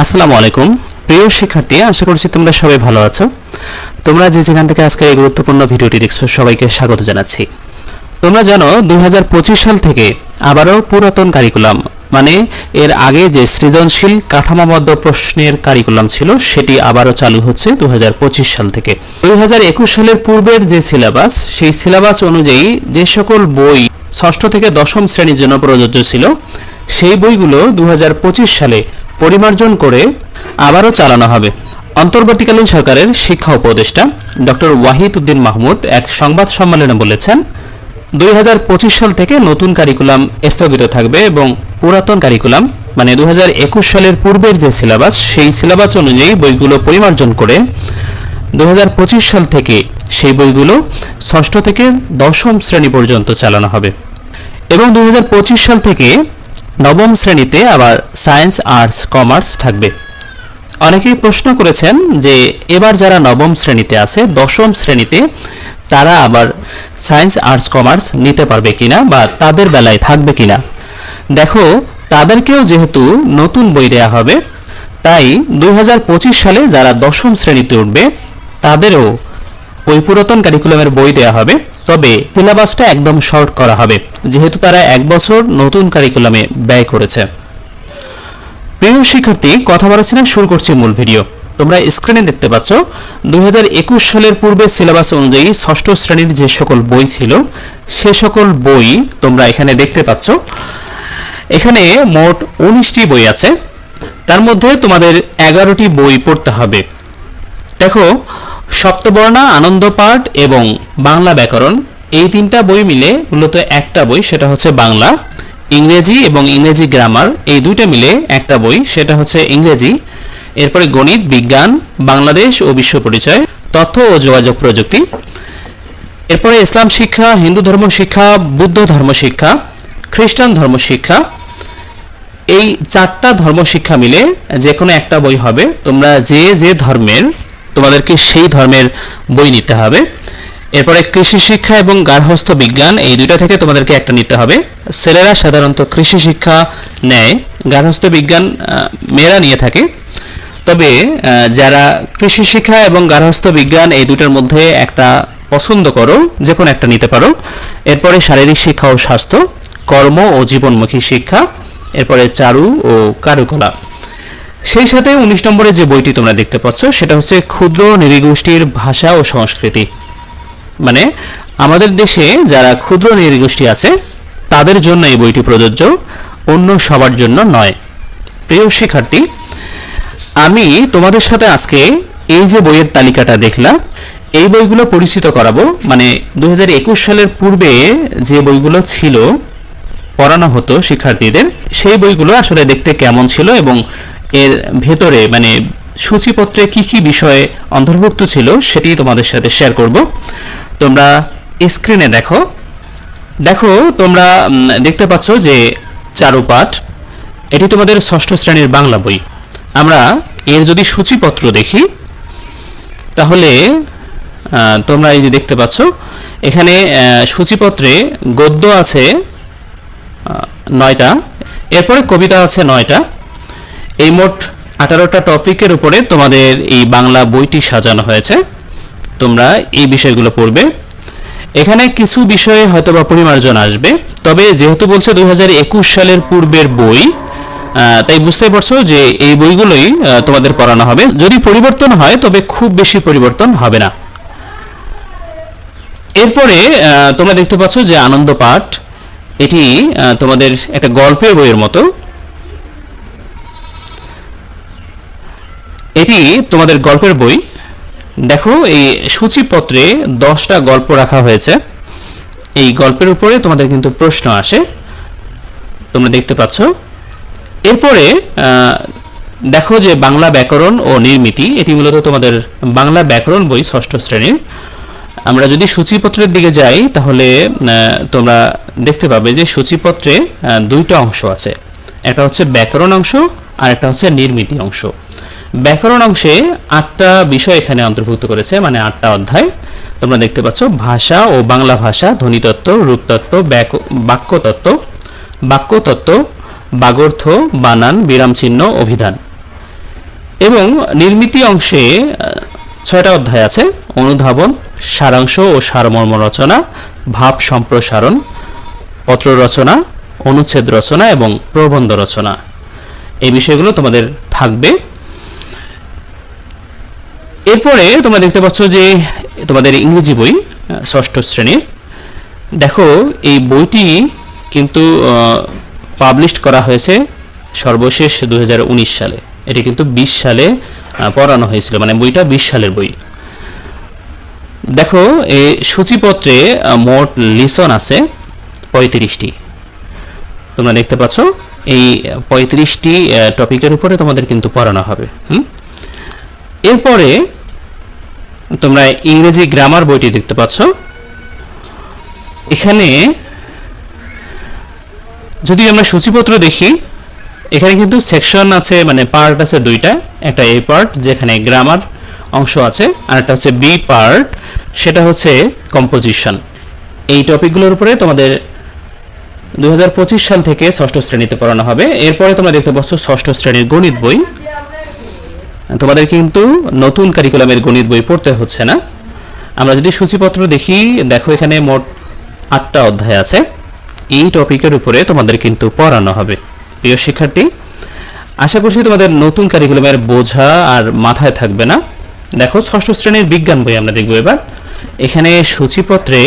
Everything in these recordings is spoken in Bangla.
আসসালামু আলাইকুম। প্রিয় শিক্ষার্থী, আশা করছি তোমরা সবাই ভালো আছো। তোমরা যে যেখান থেকে আজকের এই গুরুত্বপূর্ণ ভিডিওটি দেখছ, সবাইকে স্বাগত জানাচ্ছি। তোমরা জানো দুই হাজার পঁচিশ সাল থেকে আবারও পুরাতন কারিকুলাম মানে এর আগে যে সৃজনশীল কাঠামোবদ্ধ প্রশ্নের কারিকুলাম ছিল, সেটি আবারও চালু হচ্ছে দুই হাজার পঁচিশ সাল থেকে। দুই হাজার একুশ সালের পূর্বের যে সিলেবাস সেই সিলেবাস অনুযায়ী যে সকল বই ষষ্ঠ থেকে দশম শ্রেণির জন্য প্রযোজ্য ছিল, সেই বইগুলো দুই হাজার পঁচিশ সালে পরিমার্জন করে আবারও চালানো হবে। অন্তর্বর্তীকালীন সরকারের শিক্ষা উপদেষ্টা ডক্টর ওয়াহিদ উদ্দিন মাহমুদ এক সংবাদ সম্মেলনে বলেছেন, দুই হাজার পঁচিশ সাল থেকে নতুন কারিকুলাম স্থগিত থাকবে এবং পুরাতন কারিকুলাম মানে দুই হাজার একুশ সালের পূর্বের যে সিলেবাস, সেই সিলেবাস অনুযায়ী বইগুলো পরিমার্জন করে দুই হাজার পঁচিশ সাল থেকে সেই বইগুলো ষষ্ঠ থেকে দশম শ্রেণি পর্যন্ত চালানো হবে। এবং দুই হাজার পঁচিশ সাল থেকে নবম শ্রেণীতে আবার সায়েন্স, আর্টস, কমার্স থাকবে। অনেকেই প্রশ্ন করেছেন যে এবার যারা নবম শ্রেণীতে আছে, দশম শ্রেণীতে তারা আবার সায়েন্স, আর্টস, কমার্স নিতে পারবে কিনা বা তাদের বেলায় থাকবে কিনা। দেখো, তাদেরকেও যেহেতু নতুন বই দেওয়া হবে, তাই দুই হাজার পঁচিশ সালে যারা দশম শ্রেণীতে উঠবে, তাদেরও ওই পুরাতন কারিকুলামের বই দেওয়া হবে। তবে সিলেবাসটা একদম শর্ট করা হবে, যেহেতু তারা এক বছর নতুন কারিকুলামে ব্যয় করেছে। প্রিয় শিক্ষার্থী, কথা বলেছি না শুরু করছি মূল ভিডিও তোমরা স্ক্রিনে দেখতে পাচ্ছ, দুই সালের পূর্বে সিলেবাস অনুযায়ী ষষ্ঠ শ্রেণির যে সকল বই ছিল, সে সকল বই তোমরা এখানে দেখতে পাচ্ছ। এখানে মোট উনিশটি বই আছে। তার মধ্যে তোমাদের এগারোটি বই পড়তে হবে। দেখো সপ্তবর্ণা, আনন্দ পাঠ এবং বাংলা ব্যাকরণ, এই তিনটা বই মিলে মূলত একটা বই, সেটা হচ্ছে বাংলা, ইংরেজি এবং ইংরেজি গ্রামার, এই দুইটা মিলে একটা বই, সেটা হচ্ছে ইংরেজি। এরপরে গণিত, বিজ্ঞান, বাংলাদেশ ও বিশ্ব পরিচয়, তথ্য ও যোগাযোগ প্রযুক্তি। এরপরে ইসলাম শিক্ষা, হিন্দু ধর্ম শিক্ষা, বুদ্ধ ধর্ম শিক্ষা, খ্রিস্টান ধর্ম শিক্ষা। এই চারটা ধর্ম শিক্ষা মিলে যে কোনো একটা বই হবে। তোমরা যে যে ধর্মের তোমাদেরকে সেই ধর্মের বই নিতে হবে। এরপরে কৃষি শিক্ষা এবং গার্হস্থ বিজ্ঞান, এই দুইটা থেকে তোমাদেরকে একটা নিতে হবে। ছেলেরা সাধারণত কৃষি শিক্ষা নেয় গার্হস্থ্য বিজ্ঞান মেয়েরা নিয়ে থাকে। তবে যারা কৃষি শিক্ষা এবং গার্হস্থ বিজ্ঞান এই দুটার মধ্যে একটা পছন্দ করো যে কোনো একটা নিতে পারো। এরপরে শারীরিক শিক্ষা ও স্বাস্থ্য, কর্ম ও জীবনমুখী শিক্ষা, এরপরে চারু ও কারুকলা। সেই সাথে উনিশ নম্বরে যে বইটি তোমরা দেখতে পাচ্ছ, সেটা হচ্ছে ক্ষুদ্র নৃগোষ্ঠীর ভাষা ও সংস্কৃতি। মানে আমাদের দেশে যারা ক্ষুদ্র নৃগোষ্ঠী আছে, তাদের জন্য এই বইটি প্রযোজ্য, অন্য সবার জন্য নয়। প্রিয় শিক্ষার্থী, আমি তোমাদের সাথে আজকে এই যে বইয়ের তালিকাটা দেখলাম, এই বইগুলো পরিচিত করাবো। মানে দু হাজার একুশ সালের পূর্বে যে বইগুলো ছিল পড়ানো হতো শিক্ষার্থীদের। সেই বইগুলো আসলে দেখতে কেমন ছিল এবং এর ভেতরে মানে সূচিপত্রে কি কি বিষয়ে অন্তর্ভুক্ত ছিল সেটি তোমাদের সাথে শেয়ার করব। তোমরা স্ক্রিনে দেখো। দেখো, তোমরা দেখতে পাচ্ছ যে চারুপাঠ, এটি তোমাদের ষষ্ঠ শ্রেণির বাংলা বই। আমরা এর যদি সূচিপত্র দেখি, তাহলে তোমরা এই যে দেখতে পাচ্ছ, এখানে সূচিপত্রে গদ্য আছে নয়টা। এরপরে কবিতা আছে নয়টা। এই মোট আঠারোটা টপিকের উপরে তোমাদের এই বাংলা বইটি সাজানো হয়েছে। তোমরা এই বিষয়গুলো পড়বে। এখানে কিছু বিষয়ে হয়তো পরিমার্জন আসবে। তবে যেহেতু বলছে দুই হাজার একুশ সালের পূর্বের বই তাই বুঝতে পারছ যে এই বইগুলোই তোমাদের পড়ানো হবে। যদি পরিবর্তন হয়, তবে খুব বেশি পরিবর্তন হবে না। এরপরে তোমরা দেখতে পাচ্ছ যে আনন্দ পাঠ এটি তোমাদের একটা গল্পের বইয়ের মতো। এটি তোমাদের গল্পের বই। দেখো, এই সূচিপত্রে দশটা গল্প রাখা হয়েছে। এই গল্পের উপরে তোমাদের কিন্তু প্রশ্ন আসে। তোমরা দেখতে পাচ্ছ। এরপরে দেখো যে বাংলা ব্যাকরণ ও নির্মিতি, এটি মূলত তোমাদের বাংলা ব্যাকরণ বই ষষ্ঠ শ্রেণির। আমরা যদি সূচিপত্রের দিকে যাই, তাহলে তোমরা দেখতে পাবে যে সূচিপত্রে দুইটা অংশ আছে। একটা হচ্ছে ব্যাকরণ অংশ, আর একটা হচ্ছে নির্মিতি অংশ। ব্যাকরণ অংশে আটটা বিষয় এখানে অন্তর্ভুক্ত করেছে মানে আটটা অধ্যায়। তোমরা দেখতে পাচ্ছ, ভাষা ও বাংলা ভাষা, ধ্বনিতত্ত্ব, রূপতত্ত্ব বাক্যতত্ত্ব বাক্যতত্ত্ব, বাগর্থ, বানান বিরাম চিহ্ন অভিধান। এবং নির্মিতি অংশে ছয়টা অধ্যায় আছে, অনুধাবন সারাংশ ও সারমর্ম রচনা ভাব সম্প্রসারণ পত্র রচনা অনুচ্ছেদ রচনা এবং প্রবন্ধ রচনা। এই বিষয়গুলো তোমাদের থাকবে। এরপরে তোমরা দেখতে পাচ্ছ যে তোমাদের ইংরেজি বই ষষ্ঠ শ্রেণির। দেখো এই বইটি কিন্তু পাবলিশ করা হয়েছে সর্বশেষ দু হাজার উনিশ সালে। এটি কিন্তু বিশ সালে আহ, পড়ানো হয়েছিল। মানে বইটা বিশ সালের বই। দেখো, এই সূচিপত্রে মোট লিসন আছে পঁয়ত্রিশটি। তোমরা দেখতে পাচ্ছ, এই পঁয়ত্রিশটি টপিকের উপরে তোমাদের কিন্তু পড়ানো হবে, হুম? এরপরে তোমরা ইংরেজি গ্রামার বইটি দেখতে পাচ্ছ। এখানে যদি আমরা সূচিপত্র দেখি, এখানে কিন্তু সেকশন আছে মানে পার্ট আছে দুইটা, একটা এ পার্ট যেখানে গ্রামার অংশ আছে, আর একটা হচ্ছে বি পার্ট। সেটা হচ্ছে কম্পোজিশন এই টপিকগুলোর উপরে তোমাদের দু হাজার পঁচিশ সাল থেকে ষষ্ঠ শ্রেণীতে পড়ানো হবে। এরপরে তোমরা দেখতে পাচ্ছ ষষ্ঠ শ্রেণির গণিত বই। তোমাদের কিন্তু নতুন কারিকুলামের গণিত বই পড়তে হচ্ছে না। আমরা যদি সূচিপত্র দেখি, দেখো এখানে মোট আটটা অধ্যায় আছে। এই টপিকের উপরে তোমাদের কিন্তু পড়ানো হবে। প্রিয় শিক্ষার্থী, আশা করছি তোমাদের নতুন কারিকুলামের বোঝা আর মাথায় থাকবে না। দেখো, ষষ্ঠ শ্রেণির বিজ্ঞান বই আমরা দেখব এবার। এখানে সূচিপত্রে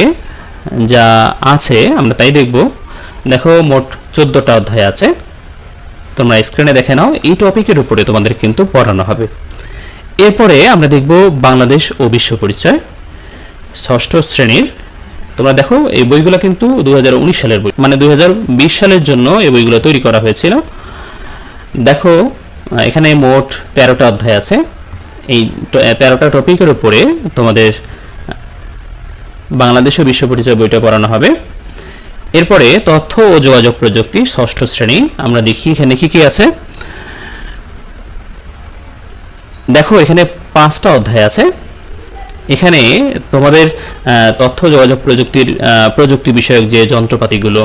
যা আছে, আমরা তাই দেখব। দেখো, মোট চোদ্দোটা অধ্যায় আছে। তোমরা স্ক্রিনে দেখে নাও, এই টপিকের উপরে তোমাদের কিন্তু পড়ানো হবে। এরপরে আমরা দেখব বাংলাদেশ ও বিশ্ব পরিচয়, ষষ্ঠ শ্রেণির। তোমরা দেখো, এই বইগুলো কিন্তু দু হাজার উনিশ সালের বই মানে দু হাজার বিশ সালের জন্য এই বইগুলো তৈরি করা হয়েছিল। দেখো, এখানে মোট তেরোটা অধ্যায় আছে। এই তেরোটা টপিকের উপরে তোমাদের বাংলাদেশ ও বিশ্ব পরিচয় বইটা পড়ানো হবে। এরপরে তথ্য ও যোগাযোগ প্রযুক্তি ষষ্ঠ শ্রেণি, আমরা দেখি এখানে কি কি আছে। দেখো, এখানে পাঁচটা অধ্যায় আছে। এখানে তোমাদের তথ্য যোগাযোগ প্রযুক্তির প্রযুক্তি বিষয়ক যে যন্ত্রপাতিগুলো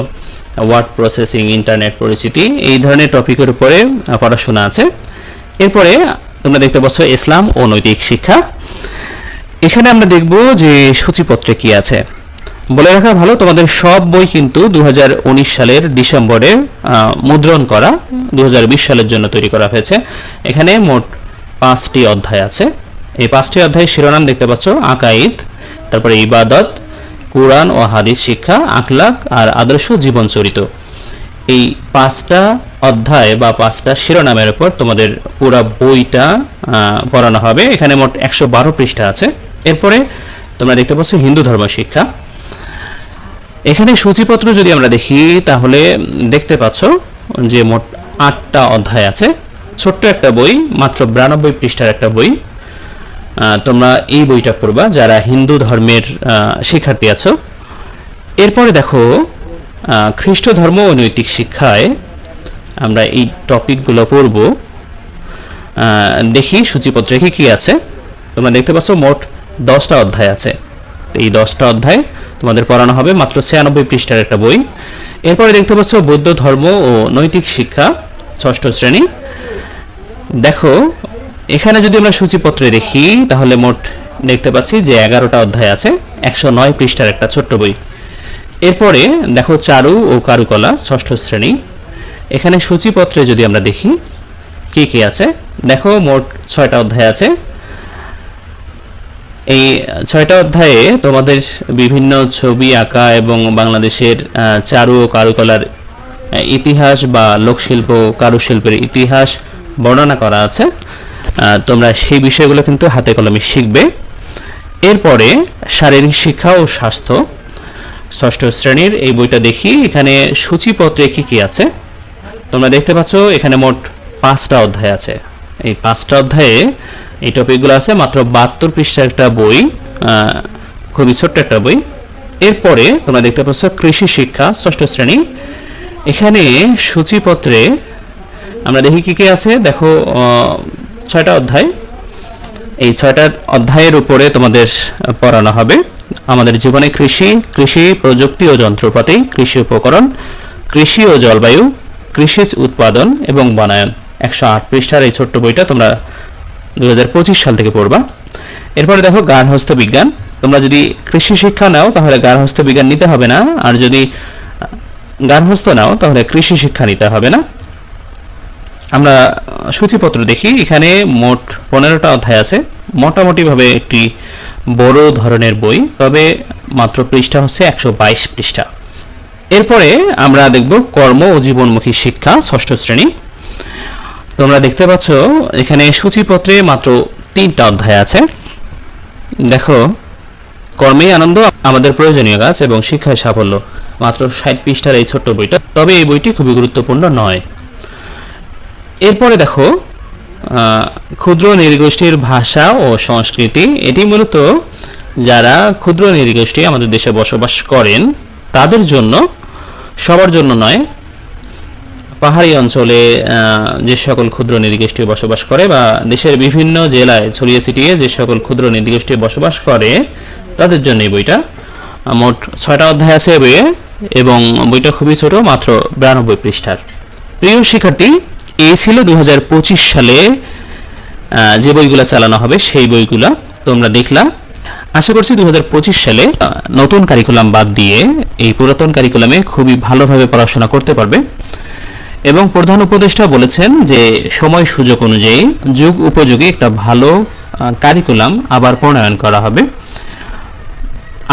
ওয়ার্ড প্রসেসিং ইন্টারনেট পরিচিতি, এই ধরনের টপিকের উপরে পড়াশোনা আছে। এরপরে তোমরা দেখতে পাচ্ছ ইসলাম ও নৈতিক শিক্ষা। এখানে আমরা দেখব যে সূচিপত্রে কি আছে। বলে রাখা ভালো, তোমাদের সব বই কিন্তু দু হাজার উনিশ সালের ডিসেম্বরে মুদ্রণ করা দু হাজার বিশ সালের জন্য তৈরি করা হয়েছে। এখানে মোট পাঁচটি অধ্যায় আছে। এই পাঁচটি অধ্যায়ের শিরোনাম দেখতে পাচ্ছ, আকাইদ, তারপরে ইবাদত, কোরআন ও হাদিস শিক্ষা, আখলাক আর আদর্শ জীবন চরিত এই পাঁচটা অধ্যায় বা পাঁচটা শিরোনামের উপর তোমাদের পুরো বইটা পড়ানো হবে। এখানে মোট একশো বারো পৃষ্ঠা আছে। এরপরে তোমরা দেখতে পাচ্ছ হিন্দু ধর্ম শিক্ষা। এখানে সূচিপত্র যদি আমরা দেখি, তাহলে দেখতে পাচ্ছ যে মোট আটটা অধ্যায় আছে। ছোট্ট একটা বই, মাত্র বিরানব্বই পৃষ্ঠার একটা বই। তোমরা এই বইটা পড়বা, যারা হিন্দু ধর্মের শিক্ষার্থী আছো। এরপরে দেখো খ্রিস্ট ধর্ম ও নৈতিক শিক্ষায় আমরা এই টপিকগুলো পড়ব। দেখি সূচিপত্রে কি কি আছে। তোমরা দেখতে পাচ্ছ মোট দশটা অধ্যায় আছে। এই দশটা অধ্যায় তোমাদের পড়ানো হবে মাত্র ছিয়ানব্বই পৃষ্ঠার একটা বই। এরপরে দেখতে পাচ্ছ বৌদ্ধ ধর্ম ও নৈতিক শিক্ষা, ষষ্ঠ শ্রেণি। দেখো, এখানে যদি আমরা সূচিপত্রে দেখি, তাহলে মোট দেখতে পাচ্ছি যে এগারোটা অধ্যায় আছে, একশো নয় পৃষ্ঠার একটা ছোট্ট বই। এরপরে দেখো চারু ও কারুকলা, ষষ্ঠ শ্রেণি। এখানে সূচিপত্রে যদি আমরা দেখি, কি কি আছে? দেখো মোট ছয়টা অধ্যায় আছে। এই ছয়টা অধ্যায়ে তোমাদের বিভিন্ন ছবি আঁকা এবং বাংলাদেশের চারু ও কারুকলার ইতিহাস বা লোকশিল্প, কারুশিল্পের ইতিহাস বর্ণনা করা আছে। তোমরা সেই বিষয়গুলো কিন্তু হাতে কলমে শিখবে। এরপরে শারীরিক শিক্ষা ও স্বাস্থ্য। ষষ্ঠ শ্রেণির এই বইটা দেখি। এখানে সূচিপত্রে কি কি আছে? তোমরা দেখতে পাচ্ছ, এখানে মোট পাঁচটা অধ্যায় আছে। এই পাঁচটা অধ্যায়ে এই টপিকগুলো আছে, মাত্র বাহাত্তর পৃষ্ঠার একটা বই খুবই ছোট্ট একটা বই। এরপরে তোমরা দেখতে পাচ্ছ, কৃষি শিক্ষা, ষষ্ঠ শ্রেণি। এখানে সূচিপত্রে আমরা দেখি কি কি আছে। দেখো ছয়টা অধ্যায়। এই ছয়টা অধ্যায়ের উপরে তোমাদের পড়ানো হবে। আমাদের জীবনে কৃষি কৃষি প্রযুক্তি ও যন্ত্রপাতি, কৃষি উপকরণ, কৃষি ও জলবায়ু কৃষিজ উৎপাদন এবং বনায়ন। একশো আট পৃষ্ঠার এই ছোট্ট বইটা তোমরা দু হাজার পঁচিশ সাল থেকে পড়বা। এরপরে দেখো গার্হস্থ্য বিজ্ঞান। তোমরা যদি কৃষি শিক্ষা নাও, তাহলে গার্হস্থ্য বিজ্ঞান নিতে হবে না। আর যদি গার্হস্থ্য নাও, তাহলে কৃষি শিক্ষা নিতে হবে না। আমরা সূচিপত্র দেখি। এখানে মোট পনেরোটা অধ্যায় আছে। মোটামুটিভাবে একটি বড় ধরনের বই, তবে মাত্র পৃষ্ঠা হচ্ছে একশো বাইশ পৃষ্ঠা। এরপরে আমরা দেখব কর্ম ও জীবনমুখী শিক্ষা, ষষ্ঠ শ্রেণি। তোমরা দেখতে পাচ্ছ, এখানে সূচিপত্রে মাত্র তিনটা অধ্যায় আছে। দেখো, কর্মে আনন্দ আমাদের প্রয়োজনীয় কাজ এবং শিক্ষায় সাফল্য। মাত্র ষাট পৃষ্ঠার এই ছোট্ট বইটা। তবে এই বইটি খুবই গুরুত্বপূর্ণ নয়। এরপরে দেখো ক্ষুদ্র নৃগোষ্ঠীর ভাষা ও সংস্কৃতি, এটি মূলত যারা ক্ষুদ্র নৃগোষ্ঠী আমাদের দেশে বসবাস করেন, তাদের জন্য, সবার জন্য নয়। পাহাড়ি অঞ্চলে যে সকল ক্ষুদ্র নৃগোষ্ঠী বসবাস করে বা দেশের বিভিন্ন জেলায় ছড়িয়ে ছিটিয়ে যে সকল ক্ষুদ্র নৃগোষ্ঠী বসবাস করে, তাদের জন্য এই বইটা। মোট ছয়টা অধ্যায় আছে বইয়ে, এবং বইটা খুবই ছোট, মাত্র বিরানব্বই পৃষ্ঠার। প্রিয় শিক্ষার্থী হাজার পঁচিশ সালে যে বইগুলো চালানো হবে, সেই বইগুলো তোমরা দেখলা। আশা করছি দু হাজার পঁচিশ সালে নতুন কারিকুলাম বাদ দিয়ে এই পুরাতন কারিকুলামে খুবই ভালোভাবে পড়াশোনা করতে পারবে। এবং প্রধান উপদেষ্টা বলেছেন যে, সময় সুযোগ অনুযায়ী যুগ উপযোগী একটা ভালো কারিকুলাম আবার প্রণয়ন করা হবে।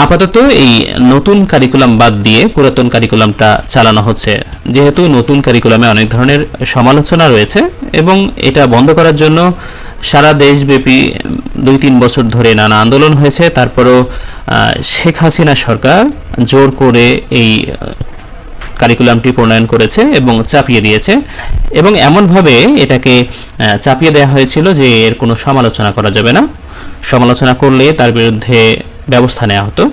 আপাতত এই নতুন কারিকুলাম বাদ দিয়ে পুরাতন কারিকুলামটা চালানো হচ্ছে। যেহেতু নতুন কারিকুলামে অনেক ধরনের সমালোচনা রয়েছে এবং এটা বন্ধ করার জন্য সারা দেশব্যাপী দুই তিন বছর ধরে নানা আন্দোলন হয়েছে। তারপরও শেখ হাসিনা সরকার জোর করে এই কারিকুলামটি প্রণয়ন করেছে এবং চাপিয়ে দিয়েছে। এবং এমনভাবে এটাকে চাপিয়ে দেওয়া হয়েছিল যে এর কোনো সমালোচনা করা যাবে না। সমালোচনা করলে তার বিরুদ্ধে ব্যবস্থা নেওয়া হতো,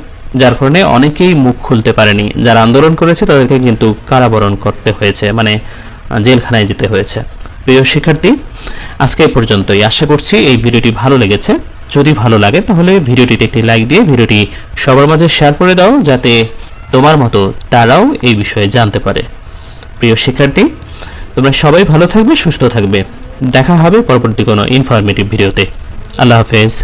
যার কারণে অনেকেই মুখ খুলতে পারেনি। যারা আন্দোলন করেছে, তাদেরকে কিন্তু কারাবরণ করতে হয়েছে মানে জেলখানায় যেতে হয়েছে। প্রিয় শিক্ষার্থী, আজকে পর্যন্তই। আশা করছি এই ভিডিওটি ভালো লেগেছে। যদি ভালো লাগে, তাহলে ভিডিওটিতে একটি লাইক দিয়ে ভিডিওটি সবার মাঝে শেয়ার করে দাও, যাতে তোমার মতো তারাও এই বিষয়ে জানতে পারে। প্রিয় শিক্ষার্থী, তোমরা সবাই ভালো থাকবে, সুস্থ থাকবে। দেখা হবে পরবর্তী কোনো ইনফরমেটিভ ভিডিওতে। আল্লাহ হাফেজ।